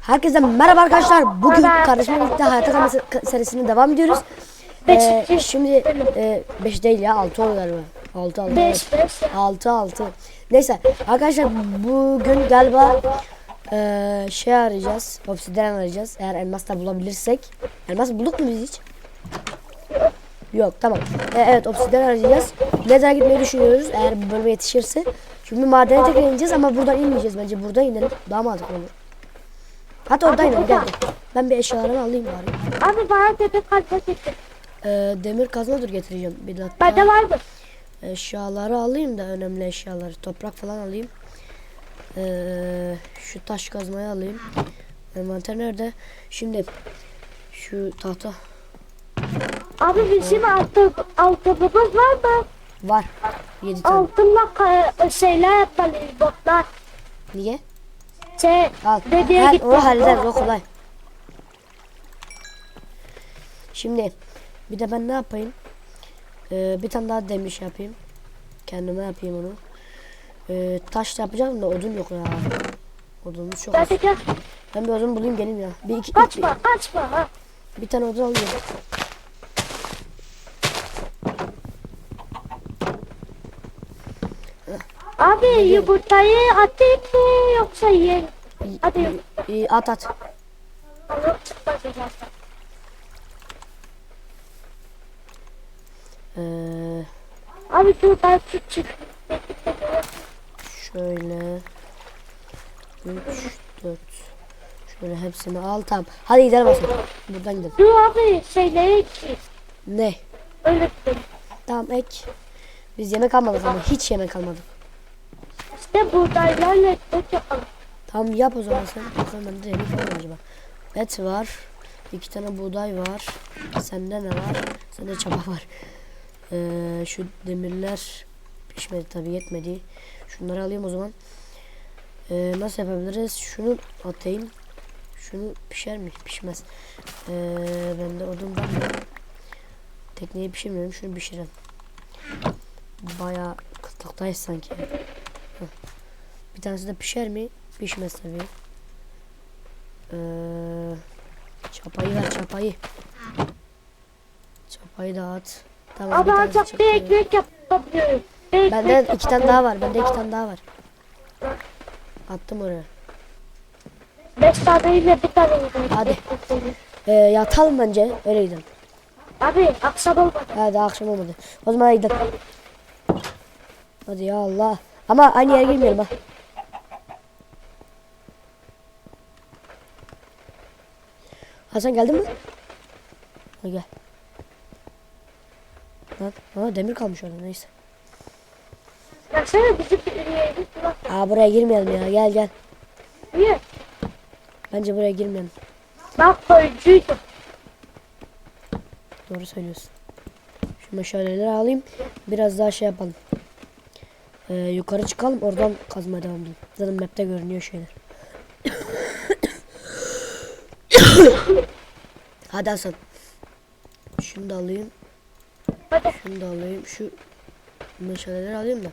Herkese merhaba arkadaşlar. Bugün kardeşimle birlikte Hayata Kalma se- serisine devam ediyoruz. Ee, şimdi 5 değil ya 6 oldu galiba. 6 6. Beş, beş. 6 6. Neyse arkadaşlar bugün galiba eee şey arayacağız. Obsidian arayacağız. Eğer elmas da bulabilirsek. Elmas bulduk mu biz hiç? Yok tamam. Ee, evet obsidian arayacağız. Nether'a gitmeyi düşünüyoruz eğer bu bölüme yetişirse. Şimdi madene tekrar ineceğiz ama buradan inmeyeceğiz bence. Burada inelim. Daha mantıklı olur. Hatta orada inelim gel. gel. Ben bir eşyalarımı alayım bari. Abi bana tepe kalpa getir. Ee, demir kazma dur getireceğim. Bir dakika. Bende vardı. Eşyaları alayım da önemli eşyaları. Toprak falan alayım. Ee, şu taş kazmayı alayım. Envanter nerede? Şimdi şu tahta Abi bizim altı, altımız var mı? var. 7 tane. Altınla ka- şeyler yapmalıyız botlar. Niye? Şey, Al. Ha, git. o hallederiz o kolay. Şimdi bir de ben ne yapayım? Ee, bir tane daha demir şey yapayım. Kendime yapayım onu. Ee, taş yapacağım da odun yok ya. Odunumuz çok az. Ben bir odun bulayım geleyim ya. Bir iki, Kaçma, kaçma. Ha. bir, bir tane odun alayım. Abi yumurtayı atayım mı yoksa yiyelim? Hadi İyi, at at. Ee, Abi dur ben tut çık. şöyle 3 4 Şöyle hepsini al tamam. Hadi gidelim aslında. Buradan gidelim. Dur abi şeyleri ekleyin. Ne? Öyle gidelim. Tamam ek. Biz yemek almadık ama hiç yemek almadık. İşte buğdaylarla ekmek yapalım. Tamam yap o zaman sen. Bakalım bende yemek var mı acaba? Et var. iki tane buğday var. Sende ne var? Sende çaba var. Ee, şu demirler pişmedi tabi yetmedi. Şunları alayım o zaman. Ee, nasıl yapabiliriz? Şunu atayım. Şunu pişer mi? Pişmez. Ee, bende odun var? Tekneyi pişirmiyorum. Şunu pişirelim. Bayağı kıtlıktayız sanki. Heh. Bir tanesi de pişer mi? Pişmez tabii. Ee, çapayı ver çapayı. Çapayı da at. Tamam Abi bir çapayı. ekmek yapabiliyorum. Bende iki tane daha var. Bende iki tane daha var. Attım oraya. Beş taneyle bir tane yedim. Hadi. Ee, yatalım bence. Öyle gidelim. Abi akşam olmadı. Daha akşam olmadı. O zaman gidelim. Hadi ya Allah. Ama aynı yere girmeyelim ha. Hasan geldin mi? Hadi gel. Lan, ha, demir kalmış orada neyse. Baksana bizim bir yerimiz var. Aa buraya girmeyelim ya gel gel. Niye? Bence buraya girmeyelim. Ben koyuncuydum. Doğru söylüyorsun. Şu meşaleleri alayım. Biraz daha şey yapalım. Ee, yukarı çıkalım oradan kazmaya devam edelim. Zaten map'te görünüyor şeyler. Hadi Hasan. Şunu da alayım. Hadi. Şunu da alayım. Şu meşaleleri alayım da.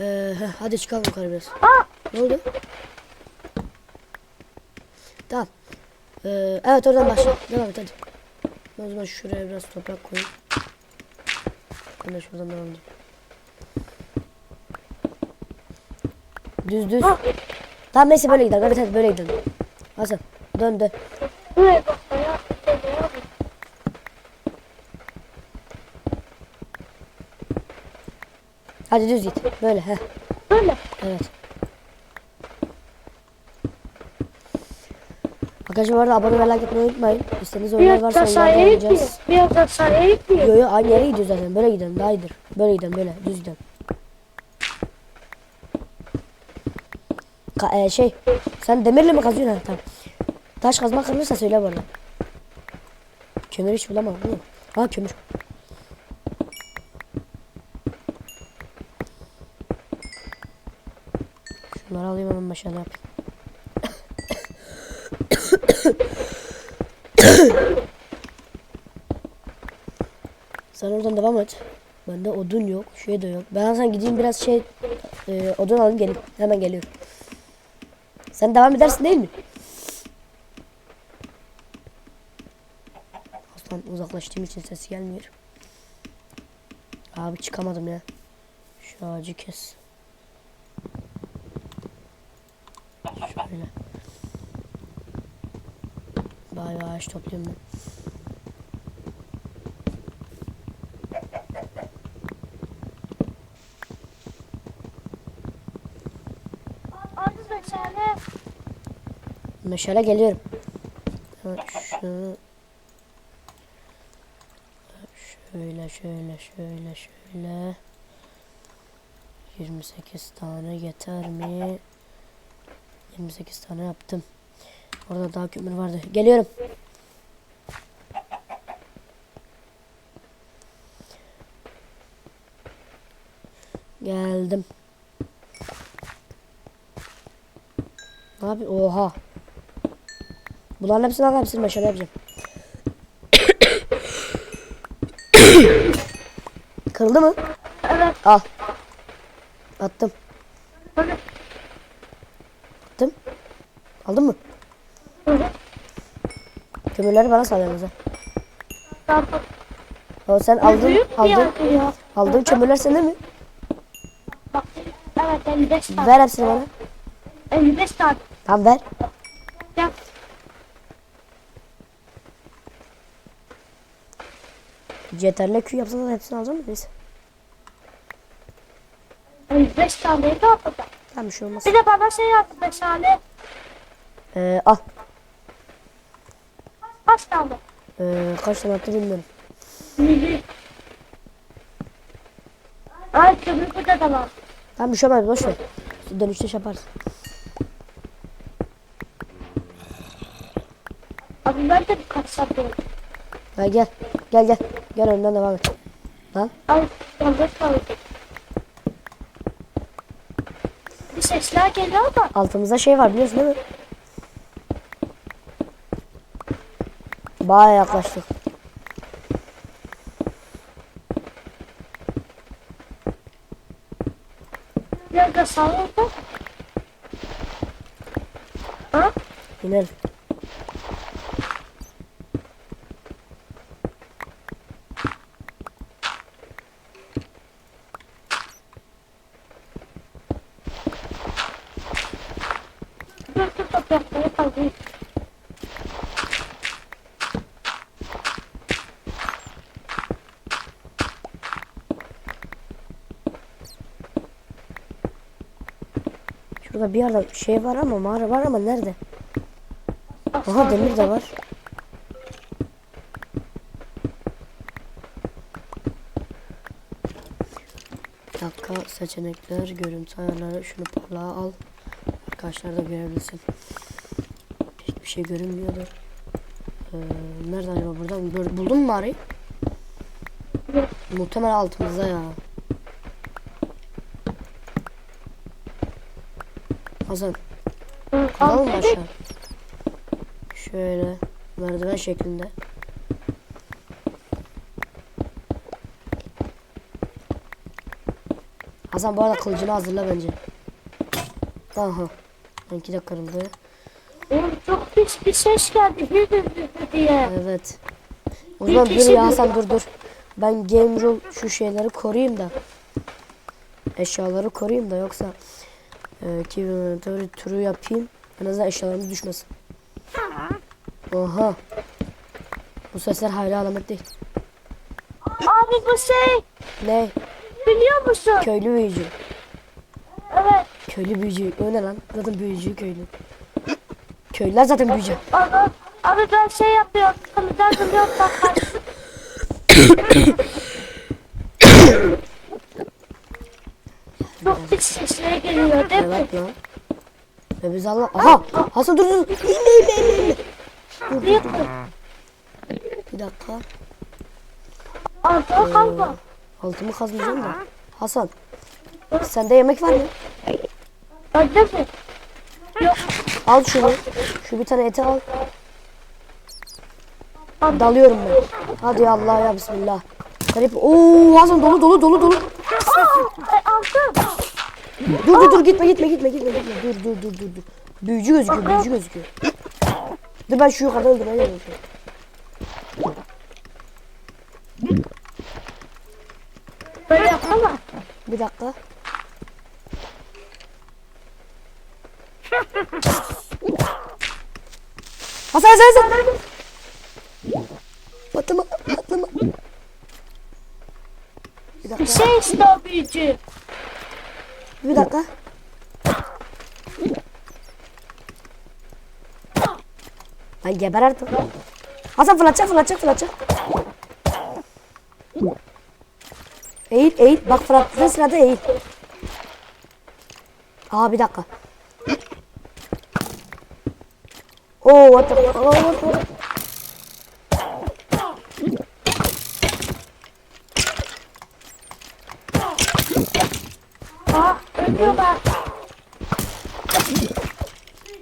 Ee, heh, hadi çıkalım yukarı biraz. Aa! Ne oldu? Tamam. Ee, evet oradan başla. Devam et hadi. O zaman şuraya biraz toprak koyayım. Ben de şuradan devam edeyim. Düz düz. Tamam neyse böyle gidelim. Evet hadi böyle gidelim. Hasan dön dön. Buraya bak ya. Buraya bak. Hadi düz git. Böyle heh. Böyle. Evet. Arkadaşlar bu arada abone ve like etmeyi unutmayın. İstediğiniz oyunlar varsa da onları gidiyor. oynayacağız. Biraz da sahaya gidiyor. Yo yo aynı yere gidiyoruz zaten. Böyle gidelim daha iyidir. Böyle gidelim böyle düz gidelim. Ka- e, şey sen demirle mi kazıyorsun ha? Tamam. Taş kazma kırılırsa söyle bana. Kömür hiç bulamadım değil? Ha kömür. Şunları alayım hemen başına yapayım. Sen oradan devam et. Bende odun yok, şey de yok. Ben sen gideyim biraz şey e, odun alayım gelip hemen geliyorum. Sen devam edersin değil mi? Aslan uzaklaştığım için ses gelmiyor. Abi çıkamadım ya. Şu ağacı kes. Şöyle. Bay bay ağaç topluyorum ben. Meşale geliyorum. Şunu şöyle şöyle şöyle şöyle 28 tane yeter mi? 28 tane yaptım. Orada daha kömür vardı. Geliyorum. Geldim. Abi oha. Bunların hepsini al hepsini meşale yapacağım. Kırıldı mı? evet Al. Attım. Attım. Aldın mı? böyle Kömürleri bana sal yalnız. ha. O sen aldın, aldın, aldığın kömürler sende mi? Bak evet 55 tane. Ver hepsini bana. 55 tane. Tamam ver. Gel. Yeterli kü yapsanız hepsini alacağım mı? Neyse. 55 taneyi de atacağım. Tamam bir şey olmaz. Bir de bana şey yaptı meşale. Ee, al. Kaç tane? Ee, kaç tane attı bilmiyorum. Ay kömür burada da var. Tamam bir şey olmaz boş ver. Dönüşte şey yaparız. Abi ben de birkaç satıyorum. Ha gel. Gel gel. Gel önden devam et. Lan. Ay yanlış kaldı. Bir sesler geliyor da. Altımızda şey var biliyorsun değil mi? Baya yaklaştık. Nerede sağlıkta? Ha? İnelim. Dur dur toprakları kazıyım. Şurada bir yerde şey var ama mağara var ama nerede? Aha demir de var. Bir dakika seçenekler, görüntü ayarları, şunu parlağa al. Arkadaşlar da görebilsin. Pek bir şey görünmüyordur. Ee, nerede acaba buradan? Böyle- Buldun mu mağarayı? Muhtemelen altımızda ya. Hasan Hı, Alalım mı aşağı? Şöyle merdiven şeklinde. Hasan bu arada kılıcını hazırla bence. Aha. Benimki de kırıldı. Oğlum çok pis bir ses geldi. Hü hü hü hü diye. Evet. O zaman dur kişi ya bir- Hasan dur dur. Ben game rule şu şeyleri koruyayım da. Eşyaları koruyayım da yoksa e, ki inventory turu yapayım. En azından eşyalarımız düşmesin. Oha. Bu sesler hayra alamet değil. Abi bu şey Ne? biliyor musun? Köylü büyücü. Evet. Köylü büyücü. O ne lan? Zaten büyücü köylü. Köylüler zaten büyücü. Abi, abi ben şey yapıyorum. Kalıdan biliyorum bak kaç. Çok pis sesler geliyor değil mi? Evet lan. Ve biz Allah... Aha! Hasan dur dur. İnme inme inme inme. Dur dur dur. Bir dakika. Altına kalma. Altımı kazmayacağım da. Hasan. Sende yemek var mı? Öldü mü? Yok. Al şunu. Şu bir tane eti al. Dalıyorum ben. Hadi ya Allah ya bismillah. Garip. Oo Hasan dolu dolu dolu dolu. Aa, aldım. Dur dur dur gitme gitme gitme gitme gitme. Dur dur dur dur dur. Büyücü gözüküyor, büyücü gözüküyor. Dur ben şu yukarıda öldürmeye geliyorum. Böyle yapma. Bir dakika. Hasan Hasan Hasan. Patlama patlama. Bir dakika. Şey işte o büyücü. Bir dakika. Lan geber artık. Hasan fırlatacak fırlatacak fırlatacak. Eğil eğil. Bak fırlattığın sırada eğil. Aa bir dakika. Oo what the oh, ölüyorlar.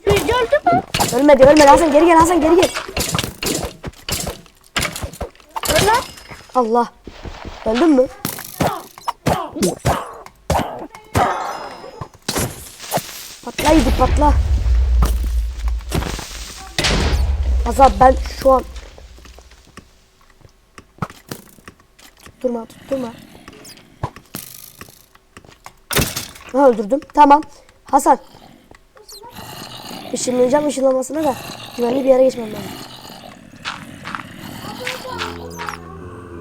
Büyücü öldü mü? Ölmedi ölmedi Hasan geri gel Hasan geri gel. Öyle. Allah. Öldün mü? Patla yedi patla. Azap ben şu an tutturma tutturma. Ha öldürdüm. Tamam. Hasan. Işınlayacağım ışınlamasına da güvenli bir yere geçmem lazım.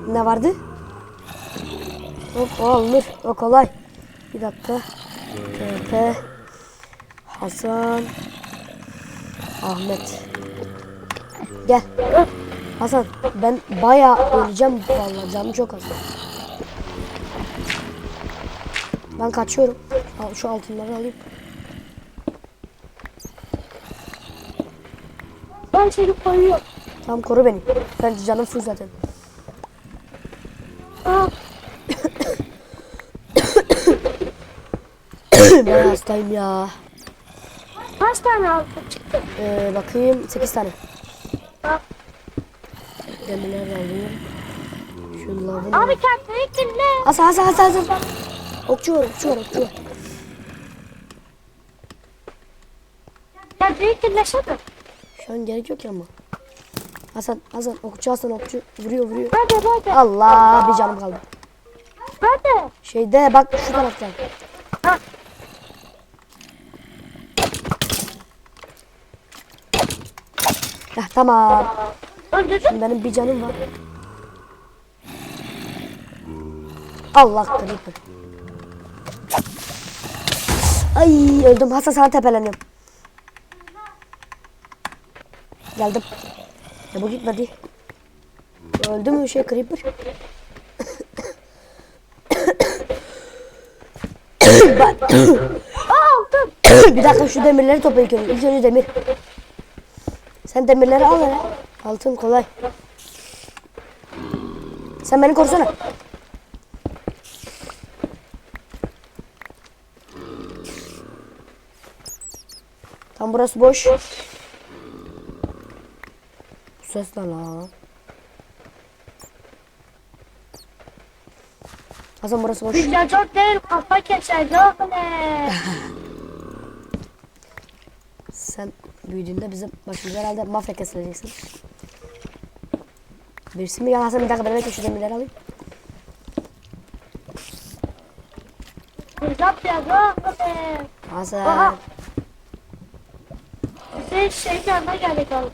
Ne vardı? Hop o alınır. O kolay. Bir dakika. TP Hasan Ahmet Gel. Hasan ben bayağı öleceğim vallahi canım çok az. Ben kaçıyorum. Al şu altınları alayım. Ben seni koruyorum. Tamam koru beni. Ben canım full zaten. Aa ben hastayım ya. kaç tane aldın çıktı? Ee, bakayım 8 tane. Bak. Demirler alayım. Şu lavın. Abi kendini dinle. Hasan Hasan Hasan Hasan. Okçu var okçu var okçu var. Kendini dinlesene. Şu an gerek yok ya ama. Hasan Hasan okçu Hasan okçu vuruyor vuruyor. Hadi hadi. Allah bir canım kaldı. Hadi. Şeyde bak şu taraftan. Ha. Heh, tamam. Şimdi benim bir canım var. Allah creeper. Ay öldüm. Hasan sana tepeleniyorum. Geldim. Ya bu gitmedi. Öldü mü şey creeper? Aldım. bir dakika şu demirleri toplayın önce. İlk önce demir. Sen demirleri al hele. Altın kolay. Sen beni korusana. Tam burası boş. Ses ne la? Hasan burası boş. Güzel çok değil kafa keser. Yok ne? Sen büyüdüğünde bizim başımıza herhalde mafya kesileceksin. Birisi mi? Ya Hasan bir dakika ben bekle şu demirleri alayım. Güzel ya yok ne? Hasan. Aha. Biz şey yanına geldik oğlum.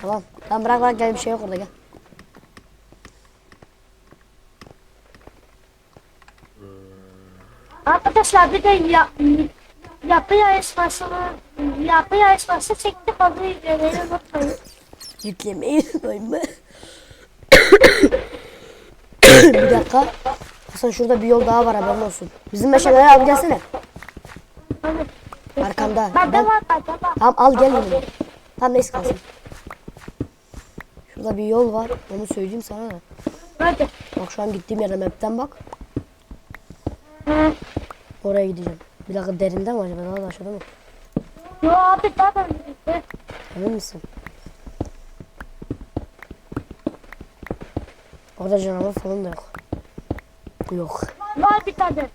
Tamam. Tamam bırak bırak gel bir şey yok orada gel. Arkadaşlar bir de ya, yapı yarışmasını yapı yarışması çektik onu izlemeyi unutmayın. Yüklemeyi unutmayın mı? bir dakika. Hasan şurada bir yol daha var haberin olsun. Bizim meşaleleri al gelsene. Arkamda. bende Ben- var bende var. Tamam al gel. Tamam neyse kalsın. Şurada bir yol var. Onu söyleyeyim sana. Hadi. Bak şu an gittiğim yere map'ten bak. Oraya gideceğim. Bir dakika derinde mi acaba? Daha da aşağıda mı? Yo abi daha da önümüzde. Emin misin? Orada canavar falan da yok. Yok. Var bir tane.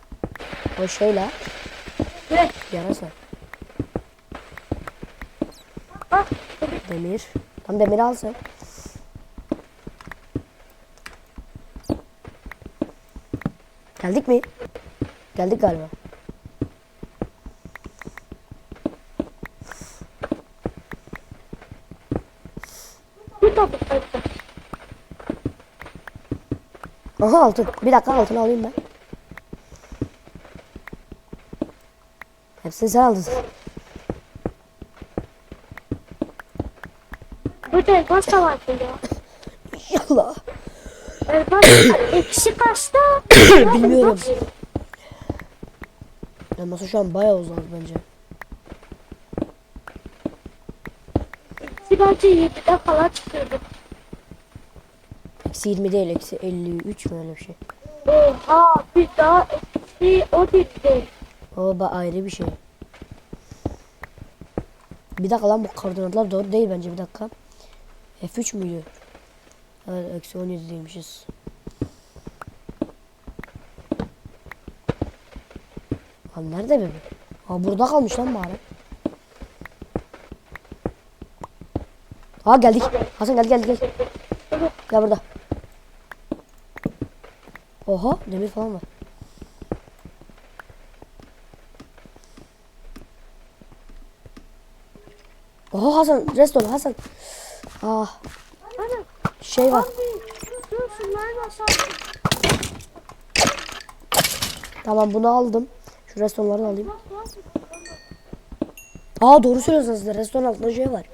O şey la. Evet. Yarasa. Bak. Demir. Tam demir al Geldik mi? Geldik galiba. Aha altın. Bir dakika altını alayım ben. Hepsini sen aldın. Bu da da var ya. İnşallah. Elmas eksi kaçta? Bilmiyorum. Elması şu an bayağı uzak bence. Eksi bence 7'de falan çıkıyordu. Eksi 20 değil. Eksi 53 mü öyle bir şey. Oha bir daha eksi o değil. O ba ayrı bir şey. Bir dakika lan bu koordinatlar doğru değil bence bir dakika. F3 müydü? Evet eksi 17 demişiz. Lan nerede bebe? Ha burada kalmış lan bari. Ha geldik. Hasan gel gel gel. Gel burada. Oha demir falan var. Oha Hasan restoran Hasan. Ah şey var. Tamam bunu aldım. Şu restoranları alayım. Aa doğru söylüyorsun aslında. Restoran altında şey var.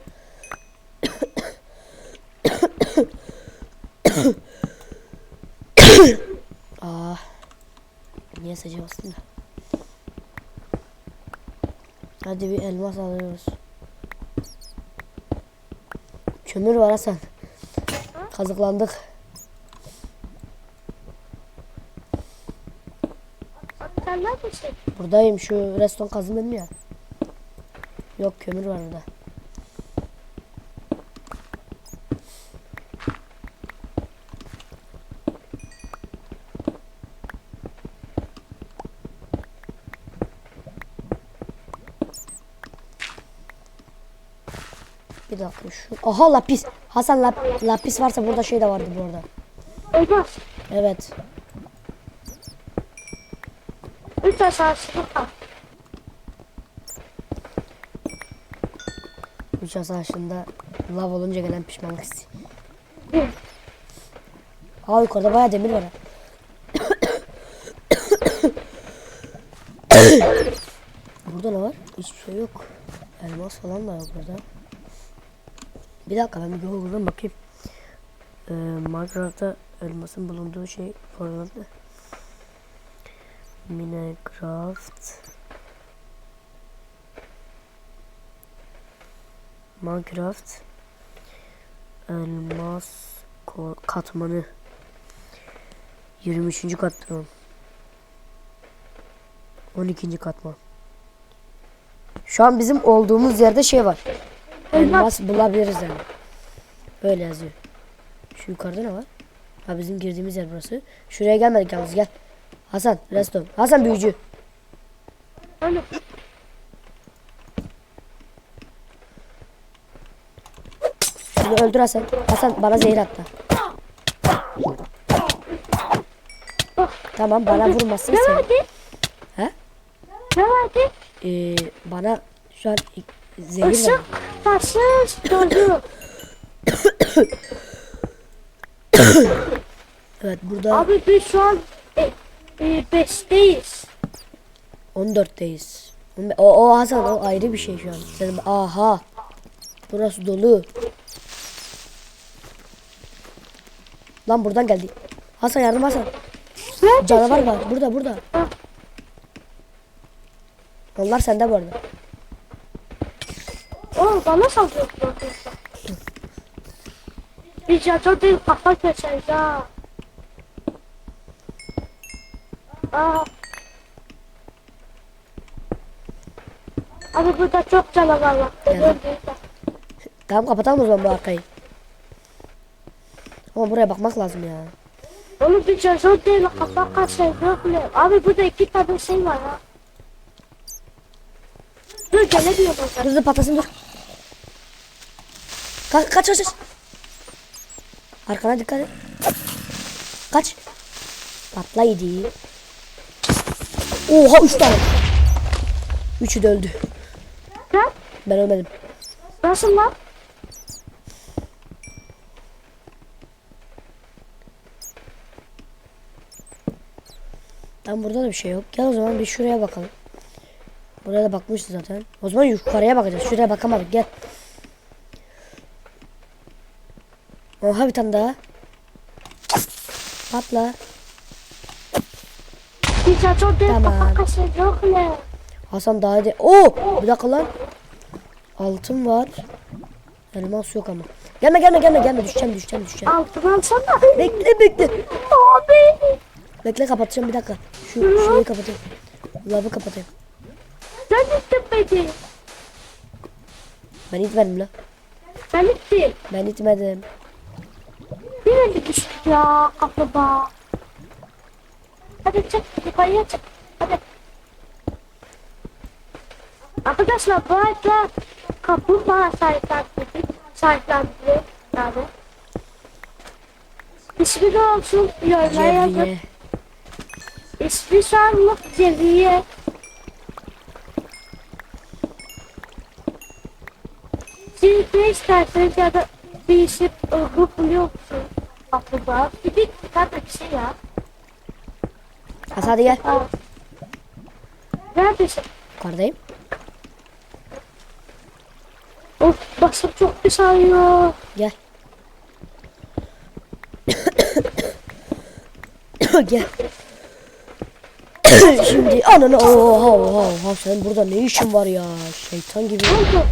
Aa. Niye saca bastın da? Hadi bir elmas alıyoruz. Kömür var Hasan. Kazıklandık. Sen neredesin? Buradayım şu restoran kazım benim ya. Yok kömür var burada. Bir dakika şu. Aha lapis. Hasan lap, lapis varsa burada şey de vardı bu arada. Elmas. Evet. Üç aşağısını kal. Üç aşağısında lav olunca gelen pişmanlık hissi. Aa yukarıda bayağı demir var. burada ne var? Hiçbir şey yok. Elmas falan da yok burada. Bir dakika ben Google'dan bakayım. Ee, Minecraft'ta elmasın bulunduğu şey koordinatı. Minecraft Minecraft elmas katmanı 23. katman 12. katman Şu an bizim olduğumuz yerde şey var. Elmas bulabiliriz yani. Böyle yazıyor. Şu yukarıda ne var? Ha bizim girdiğimiz yer burası. Şuraya gelmedik yalnız gel. Hasan, Reston. Hasan büyücü. Hani Şunu öldür Hasan. Hasan bana zehir attı. Tamam bana vurmasın ne sen. verdi? He? Ne verdi? Ee, bana şu an zehir Taşı, verdi. taşı döndü. Evet burada Abi biz şu an e, e, beşteyiz. 14'teyiz. O, o Hasan o ayrı bir şey şu an. Senin aha. Burası dolu. Lan buradan geldi. Hasan yardım Hasan. Canavar var. Burada burada. Onlar sende bu arada. Oğlum bana saldırıyorsun. Biz yaca değil kafa keseriz ha. Aa. Abi burada çok canavar var. Evet. Tamam kapatalım o zaman bu arkayı. Ama buraya bakmak lazım ya. Oğlum biz yaca değil kafa keseriz. Yok ne? Abi burada iki tane şey var ha. Dur gelemiyorum. Dur dur patlasın dur. Ka kaç kaç kaç. Arkana dikkat et. Kaç. Patlaydı. Oha 3 tane. Üçü de öldü. Ne? Ben ölmedim. Nasıl lan? Tam burada da bir şey yok. Gel o zaman bir şuraya bakalım. Buraya da bakmışız zaten. O zaman yukarıya bakacağız. Şuraya bakamadık. Gel. Oha bir tane daha. Patla. Tamam. Ne? Hasan daha de. Oo! Bir dakika lan. Altın var. Elmas yok ama. Gelme gelme gelme gelme düşeceğim düşeceğim düşeceğim. Altın alsana. Bekle bekle. Abi. Bekle kapatacağım bir dakika. Şu şurayı kapatayım. Lavı kapatayım. Sen ittin beni. Ben itmedim la. Ben ittim. Ben itmedim. Yine mi düştü ya kafama? Hadi çık. Yukarıya çık. Hadi. Arkadaşlar bu arada kaplumbağa sahiplendirdik. Sahiplendirdik. Yani. İsmi ne olsun? Yorumlara yazın. İsmi Sarlık Cevriye. Siz ne isterseniz ya da bir isim uygun buluyor musunuz? Kaplumbağa. Bir bir tane bir şey ya. Hasan hadi gel. Aa. Neredesin? Yukarıdayım. Of başım çok pis ağrıyor. Gel. Gel. Şimdi ananı oha oha oha sen burada ne işin var ya şeytan gibi. Ne oldu?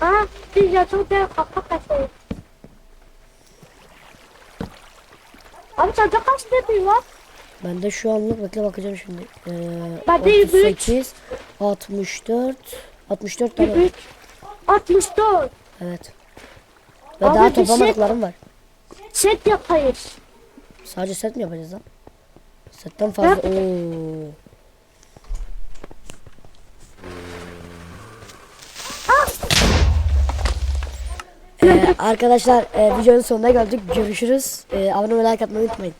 Aa, biz yatırdı kafa kaçıyor. Abi sende kaç dedi var? Ben de şu anlık bekle bakacağım şimdi. Ee, Ben de 23. 38 64 64 tane. var. 3 64. Evet. Ve Abi daha şey- toplamadıklarım var. Set yapayız. Sadece set mi yapacağız lan? Setten fazla. Oo. Ee, arkadaşlar e, videonun sonuna geldik. Görüşürüz. Ee, abone olmayı like atmayı unutmayın.